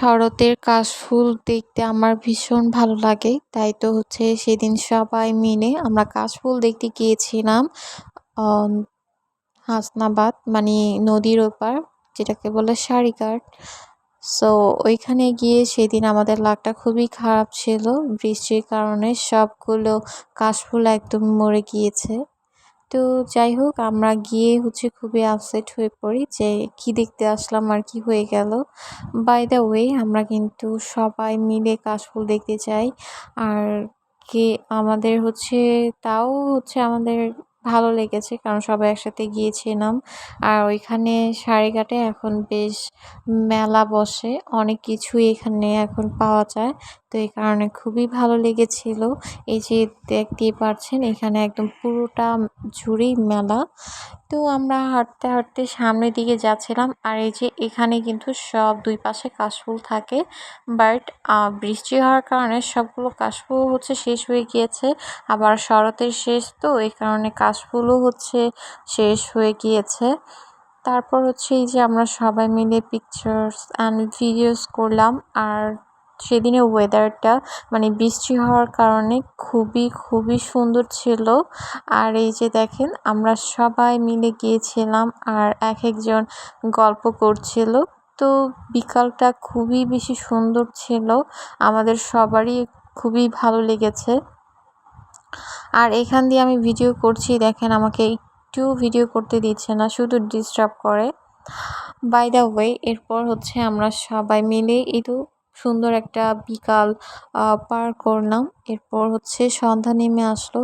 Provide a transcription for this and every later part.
শরতের কাশফুল দেখতে আমার ভীষণ ভালো লাগে। তাই তো হচ্ছে সেদিন সবাই মিলে আমরা কাশফুল দেখতে গিয়েছিলাম হাসনাবাদ মানে নদীর ওপার, যেটাকে বলে সারিঘাট। সো ওইখানে গিয়ে সেদিন আমাদের লাকটা খুবই খারাপ ছিল, বৃষ্টির কারণে সবগুলো কাশফুল একদম মরে গিয়েছে। তো যাই হোক, আমরা গিয়ে হচ্ছে খুবই আপসেট হয়ে পড়ি যে কি দেখতে আসলাম আর কি হয়ে গেল। বাই দ্য ওয়ে আমরা কিন্তু সবাই মিলে কাশফুল দেখতে চাই। আর কে আমাদের হচ্ছে, তাও হচ্ছে আমাদের ভালো লেগেছে, কারণ সবাই একসাথে গিয়েছিলাম। আর ওইখানে সারিঘাটে এখন বেশ মেলা বসে, অনেক কিছুই এখানে এখন পাওয়া যায়। তো এই কারণে খুবই ভালো লেগেছিল। এই যে দেখতেই পাচ্ছেন, এখানে একদম পুরোটা জুড়েই মেলা। তো আমরা হাঁটতে হাঁটতে সামনের দিকে যাচ্ছিলাম, আর এই যে এখানে কিন্তু সব দুই পাশে কাশফুল থাকে। বাট বৃষ্টি হওয়ার কারণে সবগুলো কাশফুল হচ্ছে শেষ হয়ে গিয়েছে। আবার শরতের শেষ, তো এই কারণে কাশফুলও হচ্ছে শেষ হয়ে গিয়েছে। তারপর হচ্ছে এই যে আমরা সবাই মিলে পিকচার্স অ্যান্ড ভিডিওস করলাম। আর সেদিনের ওয়েদারটা মানে বৃষ্টি হওয়ার কারণে খুবই খুবই সুন্দর ছিল। আর এই যে দেখেন, আমরা সবাই মিলে গিয়েছিলাম আর এক একজন গল্প করছিল। তো বিকালটা খুবই বেশি সুন্দর ছিল। আমাদের সবারই খুবই ভালো লেগেছে। আর এখান দিয়ে আমি ভিডিও করছি, দেখেন আমাকে একটু ভিডিও করতে দিচ্ছে না, শুধু ডিস্টার্ব করে। বাই দ্য ওয়ে এরপর হচ্ছে আমরা সবাই মিলে একটু সুন্দর একটা বিকাল পার করলাম। এরপর হচ্ছে সন্ধ্যা নেমে আসলো।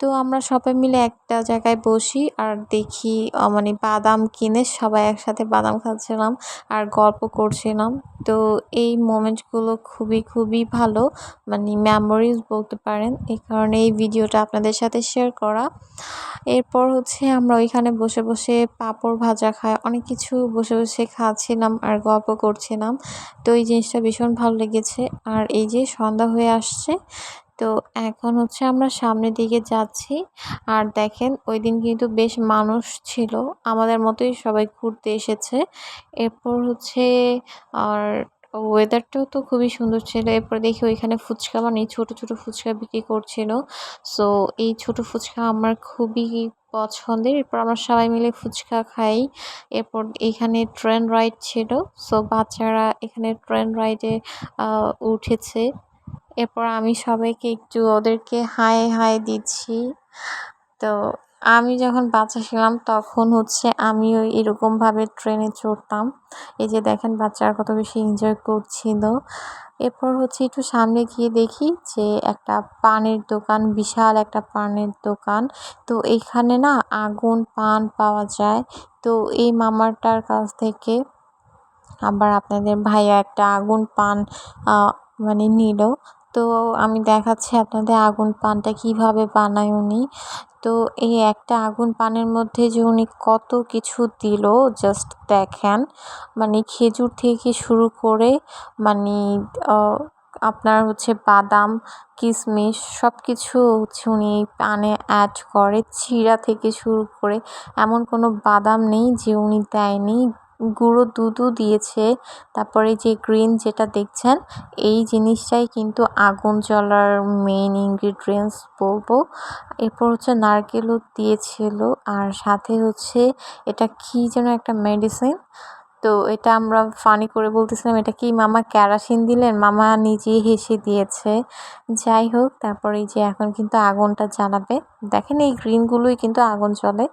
তো আমরা সবাই মিলে একটা জায়গায় বসি আর দেখি মানে বাদাম কিনে সবাই একসাথে বাদাম খাচ্ছিলাম আর গল্প করছিলাম। তো এই মোমেন্টগুলো খুবই খুবই ভালো মানে মেমোরিজ বলতে পারেন। এই কারণে এই ভিডিওটা আপনাদের সাথে শেয়ার করা। এরপর হচ্ছে আমরা ওইখানে বসে বসে পাঁপড় ভাজা খাই। অনেক কিছু বসে বসে খাচ্ছিলাম আর গল্প করছিলাম। তো এই জিনিসটা ভীষণ ভালো লেগেছে। আর এই যে সন্ধ্যা হয়ে আসছে তো এখন হচ্ছে আমরা সামনের দিকে যাচ্ছি। আর দেখেন, ওই দিন কিন্তু বেশ মানুষ ছিল। আমাদের মতোই সবাই ঘুরতে এসেছে। এরপর হচ্ছে, আর ওয়েদারটাও তো খুবই সুন্দর ছিল। এরপর দেখি ওইখানে ফুচকা মানে ছোট ছোট ফুচকা বিক্রি করছিল। সো এই ছোট ফুচকা আমার খুবই পছন্দের। এরপর আমরা সবাই মিলে ফুচকা খাই। এরপর এখানে ট্রেন রাইড ছিল। সো বাচ্চারা এখানে ট্রেন রাইডে উঠেছে। এরপর আমি সবাইকে একটু ওদেরকে হাই হাই দিচ্ছি। তো আমি যখন বাচ্চা ছিলাম তখন হচ্ছে আমিও এরকমভাবে ট্রেনে চড়তাম। এই যে দেখেন বাচ্চারা কত বেশি এনজয় করছিল। এরপর হচ্ছে একটু সামনে গিয়ে দেখি যে একটা পানের দোকান, বিশাল একটা পানের দোকান। তো এখানে না আগুন, পান পাওয়া যায়। তো এই মামারটার কাছ থেকে আবার আপনাদের ভাইয়া একটা আগুন, পান মানে নিল। তো আমি দেখাচ্ছি আপনাদের আগুন পানটা কীভাবে বানায় উনি। তো এই একটা আগুন পানের মধ্যে যে উনি কত কিছু দিল জাস্ট দেখেন। মানে খেজুর থেকে শুরু করে মানে আপনার হচ্ছে বাদাম, কিশমিশ সব কিছু হচ্ছে উনি এই পানে অ্যাড করে, চিড়া থেকে শুরু করে, এমন কোনো বাদাম নেই যে উনি দেয়নি। গুঁড়ো দুধও দিয়েছে। তারপরে যে গ্রিন যেটা দেখছেন, এই জিনিসটাই কিন্তু আগুন জ্বলার মেইন ইনগ্রিডিয়েন্টস বলব। এরপর হচ্ছে নারকেলও দিয়েছিল, আর সাথে হচ্ছে এটা কি যেন একটা মেডিসিন তো এটা আমরা ফানি করে বলতেছিলাম, এটা কি মামা ক্যারাসিন দিলেন? মামা নিজেই হেসে দিয়েছে। যাই হোক, তারপরে যে এখন কিন্তু আগুনটা জ্বালাবে। দেখেন এই গ্রিনগুলোই কিন্তু আগুন চলে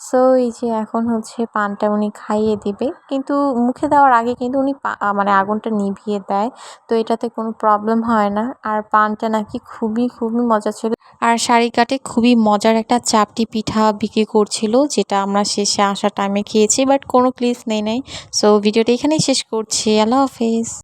সো এই যে এখন হচ্ছে পানটা উনি খাইয়ে দিবে। কিন্তু মুখে দেওয়ার আগে কিন্তু উনি মানে আগুনটা নিভিয়ে দেয়। তো এটাতে কোনো প্রবলেম হয় না। আর পানটা নাকি খুবই খুবই মজা ছিল। আর শাড়ি কাটে খুবই মজার একটা চাপটি পিঠা বিক্রি করছিল, যেটা আমরা শেষে আসার টাইমে খেয়েছি বাট কোনো ক্লিপস নেই নাই। সো ভিডিওটা এখানেই শেষ করছি। আল্লাহ হাফিজ।